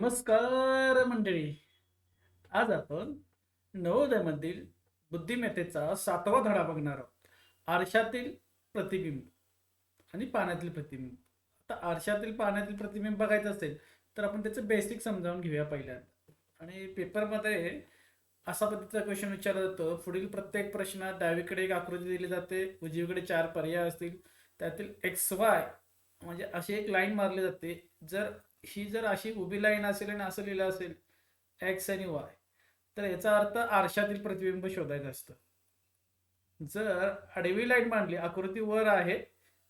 नमस्कार मंडळी. आज आपण नवोदयमधील बुद्धिमत्तेचा सातवा धडा बघणार आहोत. आरशातील प्रतिबिंब आणि पाण्यातील प्रतिबिंब. आता आरशातील पाण्यातील प्रतिबिंब बघायचं असेल तर आपण त्याचं बेसिक समजावून घेऊया पहिल्यांदा. आणि पेपरमध्ये असा पद्धतीचा क्वेश्चन विचारला जातो पुढील प्रत्येक प्रश्नात डावीकडे एक आकृती दिली जाते उजवीकडे चार पर्याय असतील त्यातील एक्स वाय म्हणजे अशी एक लाईन मारली जाते. जर ही जर अशी उभी लाईन असेल आणि असं लिहिलं असेल एक्स आणि वाय तर याचा अर्थ आरशातील प्रतिबिंब शोधायचं असतं. जर आडवी लाईन मांडली आकृती वर आहे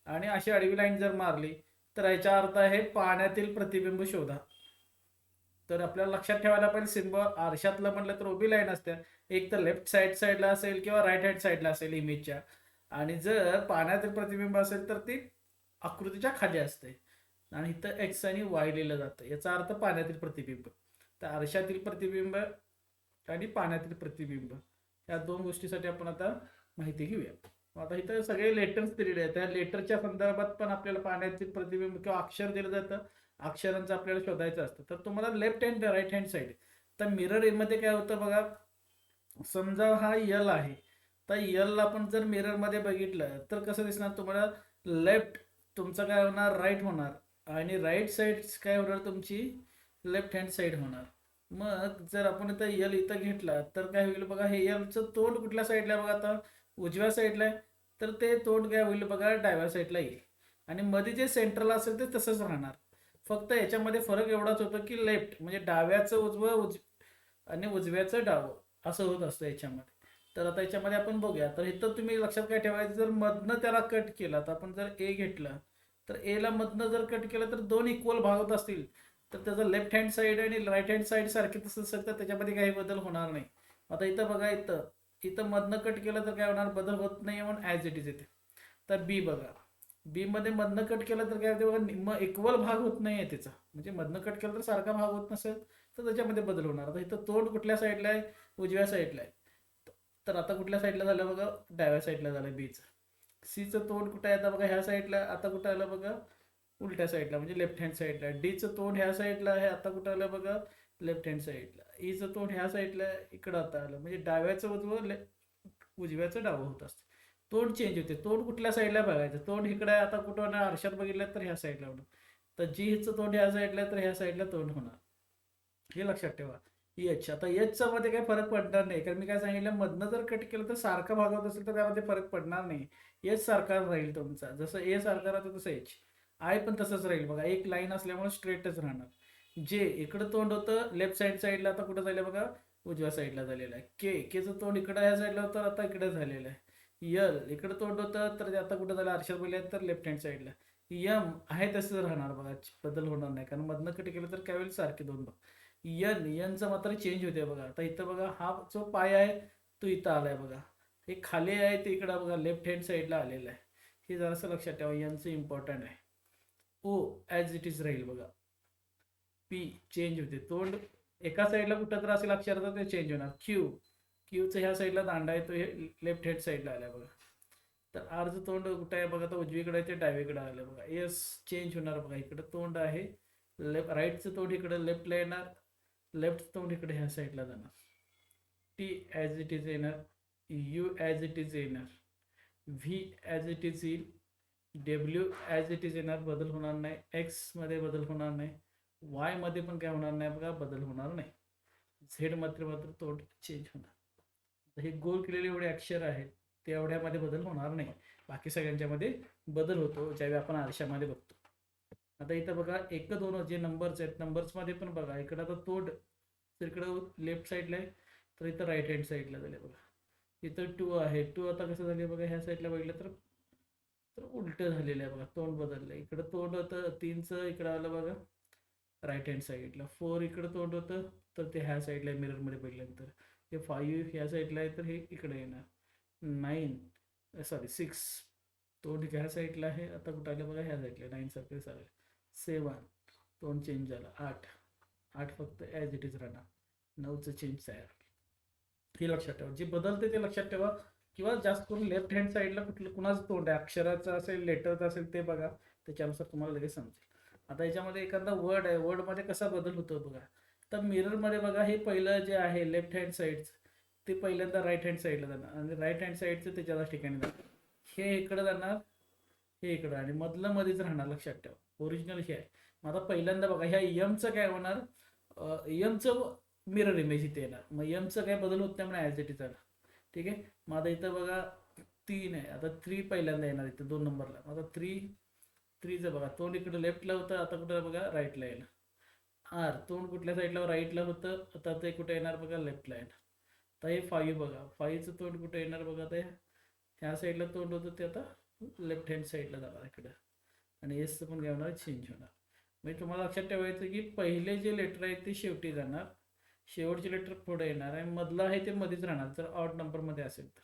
आणि अशी आडवी लाईन जर मारली तर याचा अर्थ आहे पाण्यातील प्रतिबिंब शोधा. तर आपल्याला लक्षात ठेवायला पाहिजे सिम्बॉल आरशातलं म्हटलं तर उभी लाईन असते. एक तर लेफ्ट साईड साईडला असेल किंवा राईट हँड साईडला असेल इमेजच्या आणि जर पाण्यातील प्रतिबिंब असेल तर ती आकृतीच्या खाली असते. आणि इथं एक्स आणि वाय लिहिलं जातं. याचा अर्थ पाण्यातील प्रतिबिंब. तर आरशातील प्रतिबिंब आणि पाण्यातील प्रतिबिंब. या दोन गोष्टीसाठी आपण आता माहिती घेऊया. मग आता इथं सगळे लेटर्स दिलेले आहेत. त्या लेटरच्या संदर्भात पण आपल्याला पाण्यातील प्रतिबिंब किंवा अक्षर दिलं जातं. अक्षरांचं आपल्याला शोधायचं असतं. तर तुम्हाला left hand right hand side तर मिररमध्ये काय होतं बघा? समजा हा यल आहे. तर यलला आपण जर मिररमध्ये बघितलं तर कसं दिसणार तुम्हाला? लेफ्ट तुमचं काय होणार? राईट होणार. आणि राईट साईड काय होणार तुमची लेफ्ट हँड साईड होणार. मग जर आपण इथं यल इथं घेतला तर काय होईल बघा हे यलचं तोंड कुठल्या साईडला आहे बघा आता? उजव्या साईडला आहे. तर ते तोंड काय होईल बघा डाव्या साईडला येईल. आणि मध्ये जे सेंटरला असेल ते तसंच राहणार. फक्त याच्यामध्ये फरक एवढाच होतो की लेफ्ट म्हणजे डाव्याचं उजवं उज आणि उजव्याचं डावं असं होत असतं याच्यामध्ये. तर आता याच्यामध्ये आपण बघूया. तर इथं तुम्ही लक्षात काय ठेवायचं? जर मधनं त्याला कट केला तर आपण जर ए घेतलं तर एला मधनं जर कट केलं तर दोन इक्वल भाग होत असतील. तर त्याचा लेफ्ट हँड साईड आणि राईट हँड साईड सारखे तसं असेल तर त्याच्यामध्ये काही बदल होणार नाही. आता इथं बघा इथं. इथं मधनं कट केलं तर काय होणार? बदल होत नाही म्हणून ॲज इट इज येते तर बी बघा. बी मध्ये मधनं कट केलं तर काय होते बघा? निम्म इक्वल भाग होत नाही आहे त्याचा म्हणजे मधनं कट केलं तर सारखा भाग होत नसेल तर त्याच्यामध्ये बदल होणार. आता इथं तोंड कुठल्या साईडला आहे? उजव्या साईडला आहे. तर आता कुठल्या साईडला झालं बघा? डाव्या साईडला झालं बीचं सीचं तोंड कुठं आहे? आता बघा ह्या साईडला आता कुठं आलं बघा? उलट्या साईडला म्हणजे लेफ्ट हँड साईडला डीचं तोंड ह्या साईडला आहे आता कुठं आलं बघा? लेफ्ट हँड साईडला ईचं तोंड ह्या साईडला इकडं आता आलं. म्हणजे डाव्याचं उजवं ले उजव्याचं डावं होत असतं. तोंड चेंज होते. तोंड कुठल्या साईडला बघायचं? तोंड इकडं आहे, आता कुठं होणार? आरशात बघितलं तर ह्या साईडला होणार. तर जी हिचं तोंड ह्या साईडला तर ह्या साईडला तोंड होणार. हे लक्षात ठेवा. एच आता एचचा मध्ये काही फरक पडणार नाही. कारण मी काय सांगितलं मधनं जर कट केलं तर सारखा भागवत असेल तर त्यामध्ये फरक पडणार नाही. एच सारखा राहील तुमचा. जसं ए सारखा राहतो तसं एच आय पण तसंच राहील. बघा एक लाईन असल्यामुळे स्ट्रेटच राहणार. जे इकडं तोंड होतं लेफ्ट साईड साईडला आता कुठं झालं बघा? उजव्या साईडला झालेलं आहे. के केचं तोंड इकडं ह्या साईडला होतं आता इकडे झालेलं आहे. यल इकडं तोंड होतं तर आता कुठं झालं? आरशात बोलले तर लेफ्ट हँड साईडला यम आहे तसंच राहणार बघा. बदल होणार नाही. कारण मधनं कट केलं तर कॅवेल सारखे दोन बघ. यन यनचं मात्र चेंज होते बघा. आता इथं बघा हा जो पाय आहे तो इथं आलाय बघा. हे खाली आहे ते इकडं बघा लेफ्ट हँड साईडला आलेलं आहे. हे जरासं लक्षात ठेवा यांचं इम्पॉर्टंट आहे. ओ ॲज इट इज राहील बघा. पी चेंज होते. तोंड एका साईडला कुठं तर असेल तर ते चेंज होणार. क्यू क्यूचं ह्या साईडला दांडा आहे तो हे लेफ्ट हँड साईडला आलाय बघा. तर आरचं तोंड कुठं आहे बघा तर उजवीकडे आहे ते डावीकडे आलं बघा. एस चेंज होणार बघा. इकडं तोंड आहे लेफ्ट राईटचं तोंड इकडं लेफ्टला येणार. लेफ्ट तोंड इकडे ह्या साईडला जाणार टी ॲज इट इज येणार यू ॲज इट इज येणार व्ही ॲज इट इज येईल डब्ल्यू ॲज इट इज येणार बदल होणार नाही. एक्समध्ये बदल होणार नाही. वायमध्ये पण काय होणार नाही बघा बदल होणार नाही. झेडमध्ये मात्र तोंड चेंज होणार. हे गोल केलेले एवढे अक्षर आहेत ते एवढ्यामध्ये बदल होणार नाही. बाकी सगळ्यांच्यामध्ये बदल होतो ज्यावेळी आपण आरशामध्ये बघतो. आता इथं बघा एक दोन जे नंबर्स आहेत नंबर्समध्ये पण बघा इकडं आता तोड तर इकडं लेफ्ट साईडला आहे तर इथं राईट हँड साईडला झाले बघा. इथं टू आहे टू आता कसं झाले बघा ह्या साईडला बघितलं तर तर उलटं झालेलं आहे बघा तोंड बदललं इकडं तोंड होतं तीनचं इकडं आलं बघा राईट हँड साईडला फोर इकडं तोंड होतं तर ते ह्या साईडला मिररमध्ये बघितल्यानंतर. हे फाईव्ह ह्या साईडला आहे तर हे इकडे येणार. नाईन सॉरी सिक्स तोंड ह्या साईडला आहे आता कुठं आलं बघा ह्या साईडला नाईन सारखे सारखं सेवन. तोंड चेंज झालं. आठ. आठ फक्त ॲज इट इज राहणार. नऊचं चेंज तयार. हे लक्षात ठेवा. जे बदलते ते लक्षात ठेवा. किंवा जास्त करून लेफ्ट हँड साईडला कुठलं कुणाचं तोंड आहे? अक्षराचं असेल लेटरचं असेल ते बघा. त्याच्यानुसार तुम्हाला लगेच समजेल. आता याच्यामध्ये एखादा वर्ड आहे. वर्डमध्ये कसा बदल होतो बघा. तर मिररमध्ये बघा हे पहिलं जे आहे लेफ्ट हँड साईडचं ते पहिल्यांदा राईट हँड साईडला जाणार. आणि राईट हँड साईडचं त्याच्या ठिकाणी जाणार. हे इकडं जाणार हे इकडं. आणि मधलं मध्येच राहणार लक्षात ठेवा. ओरिजिनल हे आहे. मग आता पहिल्यांदा बघा ह्या यमचं काय होणार? यमचं मिरर इमेज इथे येणार. मग यमचं काय बदल होत नाही म्हणून ॲज इट इज आला ठीक आहे? मग आता इथं बघा तीन आहे. आता थ्री पहिल्यांदा येणार इथं दोन नंबरला आता थ्री थ्रीचं बघा. तोंड इकडं लेफ्टला होतं आता कुठं बघा राईटला येणार आर तोंड कुठल्या साईडला राईटला होतं. आता ते कुठे येणार बघा लेफ्टला येणार. आता हे फाईव्ह बघा. फाईव्हचं तोंड कुठे येणार बघा ते? ह्या साईडला तोंड होतं ते आता लेफ्ट हँड साईडला जाणार इकडं. आणि एसचं पण काय होणार चेंज होणार. म्हणजे तुम्हाला लक्षात ठेवायचं की पहिले जे लेटर आहे ते शेवटी जाणार. शेवटचे लेटर पुढे येणार आणि मधलं आहे ते मध्येच राहणार. जर ऑड नंबरमध्ये असेल तर.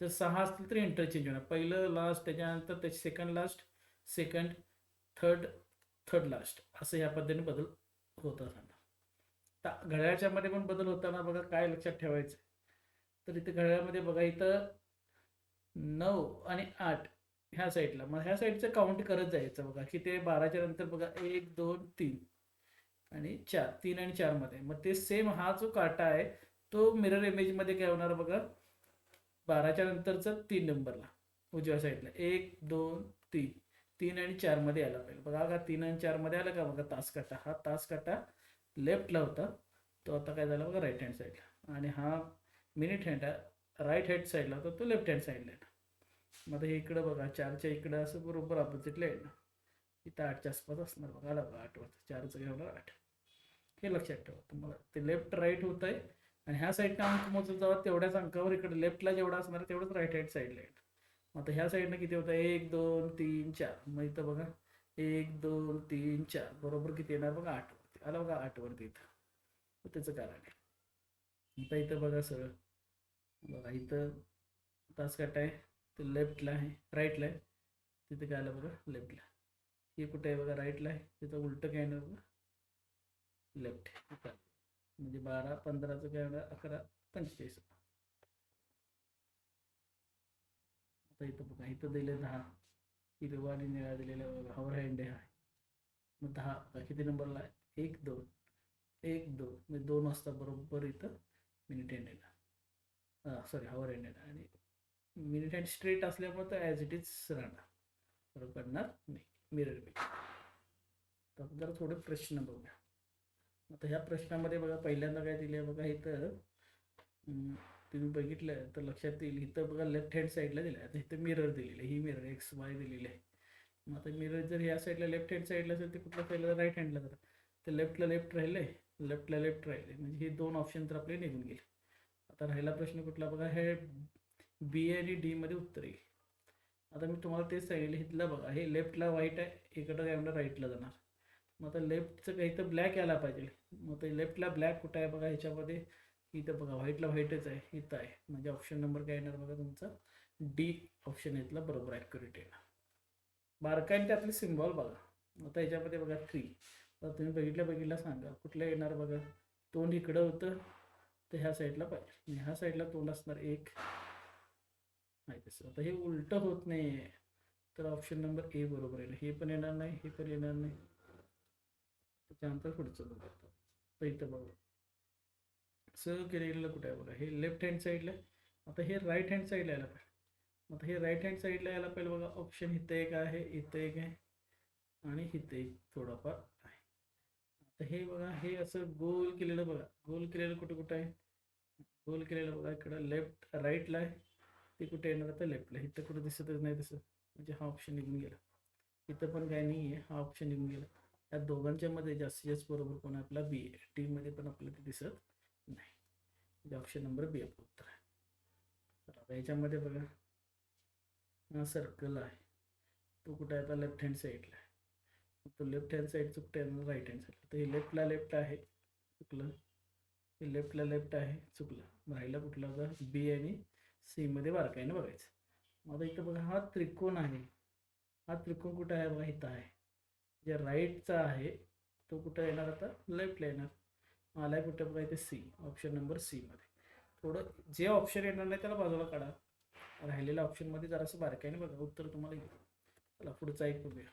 जर सहा असतील तर इंटरचेंज होणार. पहिलं लास्ट त्याच्यानंतर त्याचे second last second third third last असं या पद्धतीने बदल होत राहणार. तर घड्याळाच्या मध्ये पण बदल होताना बघा काय लक्षात ठेवायचं तर इथे घड्याळामध्ये बघा इथं नऊ आणि आठ. ह्या साईडला मग ह्या साईडचं काउंट करत जायचं बघा. की ते बाराच्या नंतर बघा एक दोन तीन आणि चार. तीन आणि चारमध्ये मग ते सेम हा जो काटा आहे तो मिरर इमेजमध्ये काय होणार बघा? बाराच्या नंतरचा तीन नंबरला उजव्या साईडला एक दोन तीन. तीन आणि चारमध्ये आला पाहिजे. बघा का तीन आणि चारमध्ये आला का बघा? तास काटा. हा तास काटा लेफ्टला होता. तो आता काय झाला बघा? राईट हँड साईडला आणि हा मिनिट हँड राईट हँड साईडला होता. तो लेफ्ट हँड साईडला मग हे इकडं बघा चारच्या इकडं असं बरोबर ऑपोजिटला आहे. ना इथं आठच्या आसपास असणार बघा आला बघा आठ वाजता चारचं घेणार आठ. हे लक्षात ठेवा तुम्हाला. ते लेफ्ट राईट होत आहे आणि ह्या साईडनं अंक मोजत जावा तेवढ्याच अंकावर इकडे लेफ्टला जेवढा असणार तेवढंच राईट हँड साईडला आहे मग आता ह्या साईडनं किती होतं? एक दोन तीन चार. मग इथं बघा. एक दोन तीन चार. बरोबर किती येणार बघा? आठ वरती. आला बघा आठ वरती इथं. त्याचं कारण आहे. आता इथं बघा सरळ बघा इथं तास काटा ते लेफ्टला आहे राईटला आहे. तिथे काय आलं बघा लेफ्टला. हे कुठे आहे बघा राईटला आहे. तिथं उलटं काय येणार बघा. लेफ्ट म्हणजे बारा पंधराचं काय होणार अकरा पंचेचाळीस. आता इथं बघा इथं दिले दहा. हिरवा आणि निळा दिलेला बघा हवर हँड आहे. मग दहा बघा किती नंबरला आहे? एक दोन. एक दोन. म्हणजे दोन वाजता बरोबर इथं minute hand sorry hour hand आणि मिनिट हँड स्ट्रेट असल्यामुळे तर ॲज इट इज राहणार. बरोबर पडणार नाही. मिरर बी तर जरा थोडे प्रश्न बघूया. आता ह्या प्रश्नामध्ये बघा पहिल्यांदा काय दिले बघा इथं. तुम्ही बघितलं तर लक्षात येईल. इथं बघा लेफ्ट हँड साईडला दिलं आता इथं मिरर दिलेलं आहे. ही मिरर एक्स वाय दिलेली आहे. मग आता मिरर जर ह्या साईडला लेफ्ट हँड साईडला असेल ते कुठला पहिलं? राईट हँडला जरा. तर लेफ्टला लेफ्ट राहिले लेफ्टला लेफ्ट राहिले म्हणजे हे दोन ऑप्शन तर आपले निघून गेले. आता राहिला प्रश्न कुठला बघा? हे बी आणि डी मध्ये उत्तर येईल. आता मी तुम्हाला तेच सांगितलं इथलं बघा. हे लेफ्टला व्हाईट आहे इकडं काय म्हणणार राईटला जाणार. मग आता लेफ्टचं काही तर ब्लॅक यायला पाहिजे. मग ते लेफ्टला ब्लॅक कुठं आहे बघा ह्याच्यामध्ये? इथं बघा व्हाईटला व्हाईटच आहे. इथं आहे. म्हणजे ऑप्शन नंबर काय येणार बघा तुमचा? डी ऑप्शन इथला बरोबर ॲक्युरेट येणार. बारकाईने त्यातले सिम्बॉल बघा. आता याच्यामध्ये बघा थ्री तर तुम्ही बघितल्या बघितल्या सांगा. कुठलं येणार बघा? तोंड इकडं होतं तर ह्या साईडला पाहिजे. ह्या साईडला तोंड असणार एक. माहिती तसं. आता हे उलटं होत नाही. तर ऑप्शन नंबर ए बरोबर येईल. हे पण येणार नाही हे पण येणार नाही. त्याच्यानंतर पुढचं बघा आता. तर इथं बघा. सर केलेलं कुठे आहे बघा? हे लेफ्ट हँड साईडला आहे. आता हे राईट हँड साईडला यायला पाहिजे. आता हे राईट हँड साईडला यायला पाहिजे बघा. ऑप्शन इथं एक आहे इथं एक आहे. आणि इथं एक थोडाफार आहे. आता हे बघा हे असं गोल केलेलं बघा. गोल केलेलं कुठं कुठं आहे? गोल केलेलं बघा. इकडं लेफ्ट राईटला आहे. ते कुठे येणार आता लेफ्टला इथं कुठं दिसतच नाही तसं. म्हणजे हा ऑप्शन निघून गेला. इथं पण काय नाही आहे हा ऑप्शन निघून गेला. या दोघांच्या मध्ये जास्तीत जास्त बरोबर कोण आपला? बी आहे टीमध्ये पण आपल्याला ते दिसत नाही. म्हणजे ऑप्शन नंबर बी आपलं उत्तर आहे. याच्यामध्ये बघा. हा सर्कल आहे. तो कुठे आहे? आता लेफ्ट हँड साईडला आहे. तो लेफ्ट हँड साईडचं कुठे आहे? राईट हँड साईडला तर हे लेफ्टला लेफ्ट आहे. चुकलं. हे लेफ्टला लेफ्ट आहे. चुकलं. राहिला कुठला? होता बी आणि सीमध्ये बारकाईनं बघायचं. आता इथं बघा हा त्रिकोण आहे. हा त्रिकोण कुठं आहे बघा? इथं आहे. जे राईटचा आहे तो कुठं येणार आता? लेफ्टला येणार. आलाय कुठं बघा इथे सी ऑप्शन नंबर सीमध्ये थोडं जे ऑप्शन येणार नाही त्याला बाजूला काढा. राहिलेल्या ऑप्शनमध्ये जरासं बारकाईने बघा. उत्तर तुम्हाला येईल. चला पुढचा एक बघूया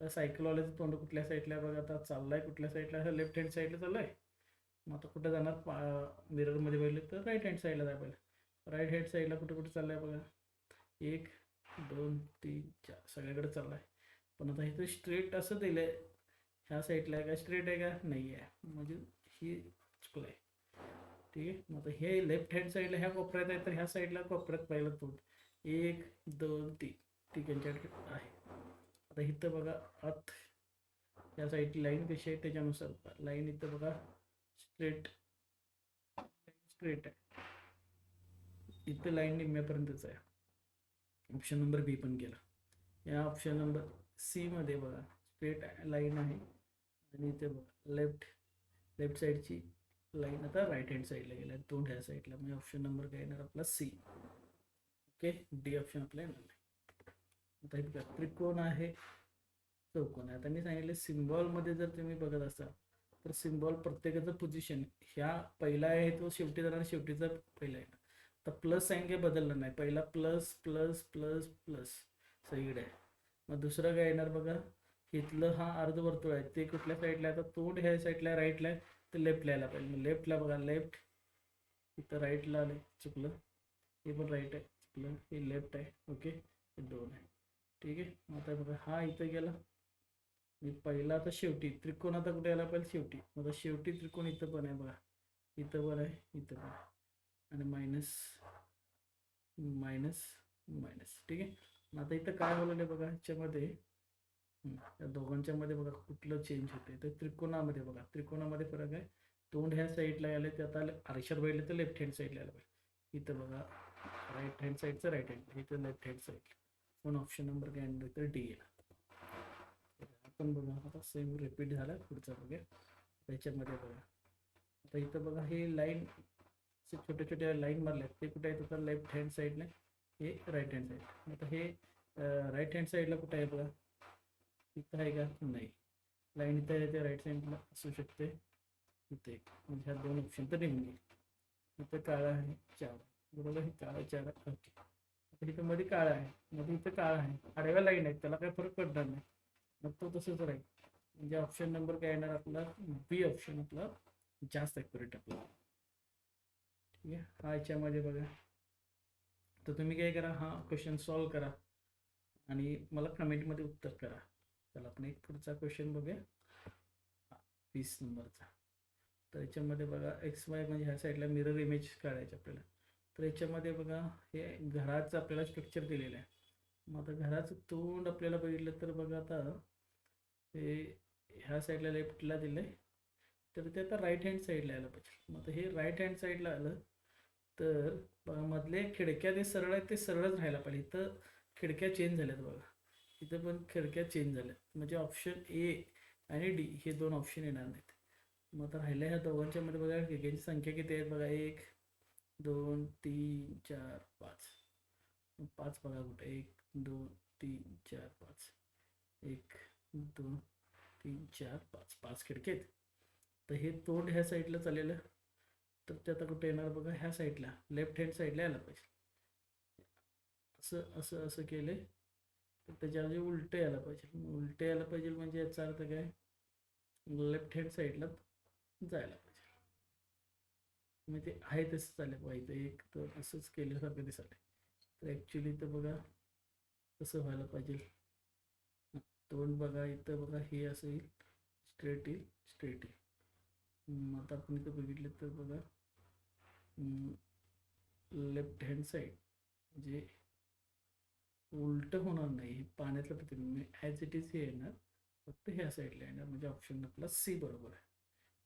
तर सायकलवाल्याचं तोंड कुठल्या साईडला आहे बघा? आता चाललाय कुठल्या साईडला लेफ्ट हँड साईडला चाललाय. मग आता कुठं जाणार? पा मिररमध्ये बघितलं तर राईट हँड साईडला जाय पाहिजे राईट हँड साईडला कुठं कुठं आहे बघा. एक दोन तीन चार सगळ्याकडे चाललाय. पण आता इथं स्ट्रेट असं दिलं आहे ह्या साईडला आहे का? स्ट्रेट आहे का? नाही आहे. म्हणजे ही चुकलं आहे ठीक आहे? मग आता हे लेफ्ट हँड साईडला ह्या कोपऱ्यात आहे तर ह्या साईडला कोपऱ्यात पाहिलं तोंड. एक दोन तीन. ठीक यांच्याकडे आहे. आता इथं बघा आत. या साईडची लाईन कशी आहे? त्याच्यानुसार. लाईन इथं बघा स्ट्रेट स्ट्रेट आहे. इथं लाईन निम्म्यापर्यंतच आहे. ऑप्शन नंबर बी पण गेला. या ऑप्शन नंबर सीमध्ये बघा स्ट्रेट लाईन आहे. आणि इथे बघा लेफ्ट लेफ्ट साईडची लाईन आता राईट हँड साईडला गेला दोन ह्या साईडला म्हणजे ऑप्शन नंबर काय येणार? आपला सी ओके डी ऑप्शन आपला येणार नाही. आता हे त्रिकोण आहे. चौकोन आहे. आता मी सांगितले सिम्बॉलमध्ये जर तुम्ही बघत असाल तर सिम्बॉल प्रत्येकाचं पोझिशन ह्या पहिला आहे तो शेवटी जाणार शेवटीचा पहिला आहे. तर प्लस साईन काही बदललं नाही. पहिला प्लस प्लस प्लस प्लस. सगळीकडे. आहे मग दुसरं काय येणार बघा? इथलं हा अर्धवर्तुळ आहे. ते कुठल्या साईडला आहे? आता तोंड ह्या साईडला राईटला आहे. तर लेफ्टला यायला पाहिजे. मग लेफ्टला बघा. लेफ्ट इथं राईटला आले चुकलं. हे पण राईट आहे. चुकलं. हे लेफ्ट आहे. ओके हे दोन आहे. ठीक आहे? मग आता बघा. हा इथं गेला. मी पहिला आता शेवटी. त्रिकोण आता कुठे यायला पाहिजे? शेवटी. मग शेवटी त्रिकोण इथं पण आहे बघा. इथं पण आहे. इथं पण आहे. आणि मायनस मायनस मायनस ठीक आहे? आता इथं काय होलं आहे बघा ह्याच्यामध्ये या दोघांच्या मध्ये बघा कुठलं चेंज होते तर त्रिकोणामध्ये बघा त्रिकोणामध्ये फरक आहे. तोंड ह्या साईडला आले ते आता आरशात बघितलं तर लेफ्ट हँड साईडला आलं पाहिजे. इथं बघा राईट हँड साईडचं राईट हँड इथं लेफ्ट हँड साईड पण ऑप्शन नंबर काय आणलं तर डी येणार आपण बघा आता सेम रिपीट झाला पुढचा बघा त्याच्यामध्ये बघा. आता इथं बघा हे लाईन छोट्या छोट्या लाईन मारल्यात ते कुठे आहेत आता लेफ्ट हँड साईडने हे राईट हँड साईड आता हे राईट हँड साईडला कुठं आहे बघा इथं आहे का नाही। लाईन इथं आहे ते राईट साईडला असू शकते इथे म्हणजे ह्या दोन ऑप्शन तर निघून गेले इथं काळा आहे चार। बरोबर हे काळा चार। ओके। आता इथं मध्ये काळा आहे मध्ये इथं काळा आहे आडव्या लाईन आहेत त्याला काही फरक पडणार नाही मग तो तसंच राहील म्हणजे ऑप्शन नंबर काय येणार आपला बी ऑप्शन आपला जास्त ॲक्युरेट आपला ठीक आहे? हा याच्यामध्ये बघा. तर तुम्ही काय करा हा क्वेश्चन सॉल्व करा आणि मला कमेंटमध्ये उत्तर करा. चला आपण एक पुढचा क्वेश्चन बघूया. वीस नंबरचा. तर याच्यामध्ये बघा एक्स वाय म्हणजे ह्या साईडला मिरर इमेज काढायचे आपल्याला. तर याच्यामध्ये बघा हे घराचं आपल्याला स्ट्रक्चर दिलेलं आहे. मग आता घराचं तोंड आपल्याला बघितलं तर बघा आता हे ह्या साईडला लेफ्टला दिलं आहे तर ते आता राईट हँड साईडला यायला पाहिजे. मग हे राईट हँड साईडला आलं तर बघा मधले खिडक्या जे सरळ आहेत ते सरळच राहायला पाहिजे. इथं खिडक्या चेंज झाल्यात बघा. इथं पण खिडक्या चेंज झाल्यात. म्हणजे ऑप्शन ए आणि डी हे दोन ऑप्शन येणार नाहीत. मग आता राहिल्या ह्या दोघांच्या मध्ये बघा खिडक्यांची संख्या किती आहेत बघा? एक दोन तीन चार पाच. पाच बघा कुठे? एक दोन तीन चार पाच. एक दोन तीन चार पाच. पाच खिडके आहेत. तर हे तोंड ह्या साईडला चाललेलं तर ते आता कुठे येणार बघा ह्या साईडला लेफ्ट हँड साईडला यायला पाहिजे. असं असं असं केलं तर त्याच्याऐवजी उलटं यायला पाहिजे. उलटं यायला पाहिजे म्हणजे याचा अर्थ काय? लेफ्ट हँड साईडला जायला पाहिजे. म्हणजे ते आहे तसं चालेल पाहिजे एक तर असंच केल्यासारखं दिसायला तर ॲक्च्युली तर बघा कसं व्हायला पाहिजे. तोंड बघा इथं बघा हे असं येईल. स्ट्रेट येईल स्ट्रेट येईल. आता आपण इथं बघितलं तर बघा. लेफ्ट हँड साईड म्हणजे उलटं होणार नाही. हे पाण्यातलं प्रतिबिंब ॲज इट इज हे येणार. फक्त ह्या साईडला येणार. म्हणजे ऑप्शन आपला सी बरोबर आहे.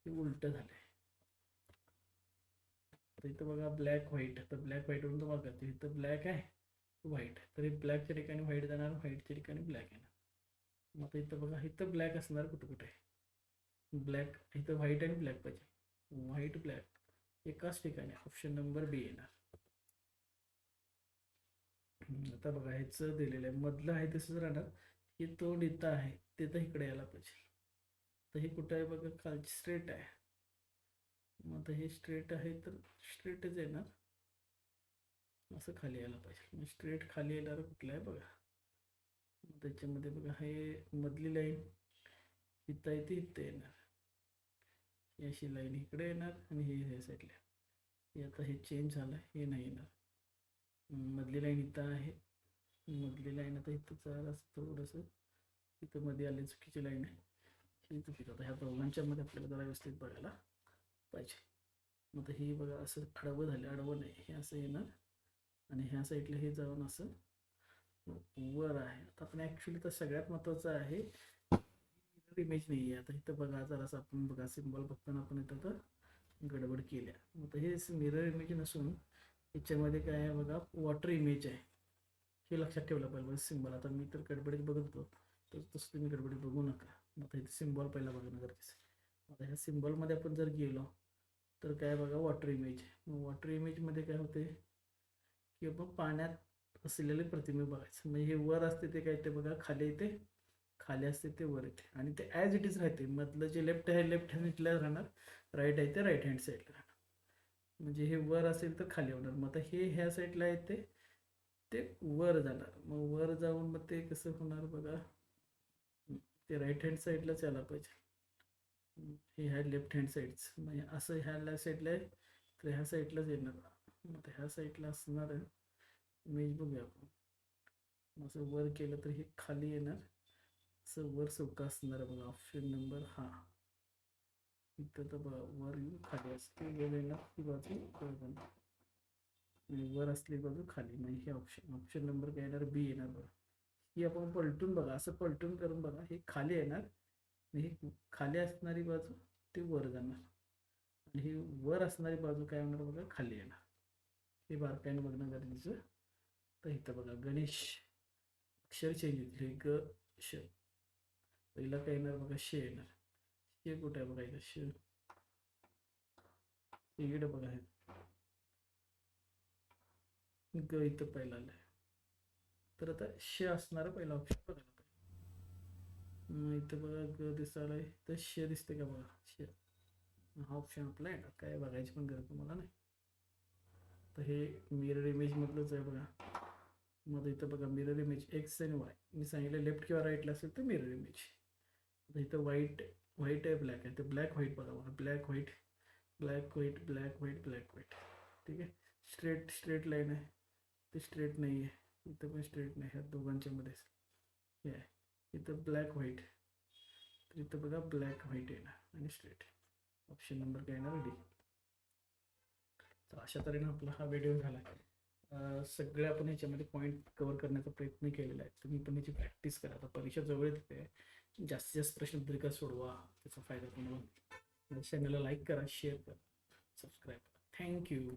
हे उलटं झालं आहे तर इथं बघा ब्लॅक व्हाईट तर ब्लॅक व्हाईटवरून तुम्हाला कळते इथं ब्लॅक आहे व्हाईट तर हे ब्लॅकच्या ठिकाणी व्हाईट जाणार व्हाईटच्या ठिकाणी ब्लॅक येणार. मग आता इथं बघा इथं ब्लॅक असणार कुठं कुठे ब्लॅक इथं व्हाईट आणि ब्लॅक पाहिजे. White black. एकाच ठिकाणी. ऑप्शन नंबर बी येणार. आता बघा ह्याचं दिलेलं आहे. मधलं आहे तसंच राहणार. हे तो नेता आहे. ते तर इकडे यायला पाहिजे. तर हे कुठं आहे बघा? खालची स्ट्रेट आहे. मग आता हे स्ट्रेट आहे तर स्ट्रेटच येणार. असं खाली यायला पाहिजे. मग स्ट्रेट खाली येणार कुठलं आहे बघा? त्याच्यामध्ये बघा हे मधली लाईन इथं आहे ती इथं येणार. ही अशी लाईन इकडे येणार आणि हे ह्या साईडला हे आता हे चेंज झालं हे नाही येणार. मधली लाईन इथं आहे. मधली लाईन आता इथं चाल असं थोडंसं. इथं मध्ये आले चुकीची लाईन आहे. ही चुकीचं. आता ह्या दोघांच्या मध्ये आपल्याला जरा व्यवस्थित बघायला पाहिजे. मग आता ही बघा असं आडवं झालं आडवं नाही. हे असं येणार. आणि ह्या साईडला हे जाऊन असं वर आहे. आता आपण ॲक्च्युली तर सगळ्यात महत्त्वाचं आहे इमेज नाही आहे आता इथं बघा जरासं आपण बघा सिम्बॉल बघताना आपण इथं तर गडबड केल्या. मग हे मिरर इमेज नसून याच्यामध्ये काय आहे बघा वॉटर इमेज आहे. हे लक्षात ठेवलं पाहिजे सिम्बॉल आता मी तर गडबडीत बघत होतो. तर तसं तुम्ही गडबडीत बघू नका. मग आता इथे सिम्बॉल पहिला बघणं गरजेचं आहे. आता ह्या सिम्बॉलमध्ये आपण जर गेलो तर काय बघा वॉटर इमेज मग वॉटर इमेजमध्ये काय होते? की आपण पाण्यात असलेले प्रतिमे बघायचं. म्हणजे हे वर असते ते काय ते बघा खाली येते. खाली असते ते वर येते. आणि ते ॲज इट इज राहते. मधलं जे लेफ्ट आहे लेफ्ट हँडला राहणार. राईट आहे ते राईट हँड साईडला राहणार. म्हणजे हे वर असेल तर खाली होणार. मग आता हे ह्या साईडला आहे ते ते वर जाणार. मग वर जाऊन मग ते कसं होणार बघा. ते राईट हँड साईडलाच यायला पाहिजे. हे ह्या लेफ्ट हँड साईडच म्हणजे असं ह्या साईडला आहे तर ह्या साईडलाच येणार. मग आता ह्या साईडला असणार आहे. इमेज बघूया आपण. असं वर केलं तर हे खाली येणार. असं वर चौका असणार आहे बघा ऑप्शन नंबर हा इथं तर बघा वर येऊन खाली असते वर ही बाजू वर आणि वर असली बाजू खाली नाही हे ऑप्शन ऑप्शन नंबर काय येणार बी येणार बघा ही आपण पलटून बघा असं पलटून करून बघा हे खाली येणार आणि ही खाली असणारी बाजू ती वर जाणार आणि ही वर असणारी बाजू काय होणार बघा खाली येणार हे बारकाईने बघणं गरजेचं तर इथं बघा गणेश अक्षर चेंज होतील ग श पहिला काय येणार बघा शे येणार. शे कुठे आहे बघा इथं? शे. इकडे बघा हे. ग इथं पहिला आलंय. तर आता शे असणार पहिला ऑप्शन बघायला पाहिजे. इथं बघा ग दिसायला तर शे दिसते का बघा? शे. हा ऑप्शन आपला येणार काय बघायची पण गरज तुम्हाला नाही. तर हे मिरर इमेज मधलंच आहे बघा. मग इथं बघा मिरर इमेज एक्स आणि वाय मी सांगितलं लेफ्ट किंवा राईटला असेल तर मिरर इमेज इथं व्हाईट व्हाईट आहे ब्लॅक आहे. तर ब्लॅक व्हाईट बघा बघा black white black white black white black white ठीक आहे? स्ट्रेट स्ट्रेट लाईन आहे. ते स्ट्रेट नाही आहे. इथं पण स्ट्रेट नाही. ह्या दोघांच्या मध्येच. हे आहे. इथं ब्लॅक व्हाईट तर इथं बघा ब्लॅक व्हाईट येणार आणि स्ट्रेट ऑप्शन नंबर काय येणार? डी तर अशा तऱ्हेनं आपला हा व्हिडिओ झाला. सगळे आपण याच्यामध्ये पॉईंट कवर करण्याचा प्रयत्न केलेला आहे. तुम्ही पण याची प्रॅक्टिस करा. आता परीक्षा जवळ येते. जास्तीत जास्त प्रश्नपत्रिका सोडवा त्याचा फायदा तुम्हाला चॅनलला लाईक करा शेअर करा सबस्क्राईब करा. थँक्यू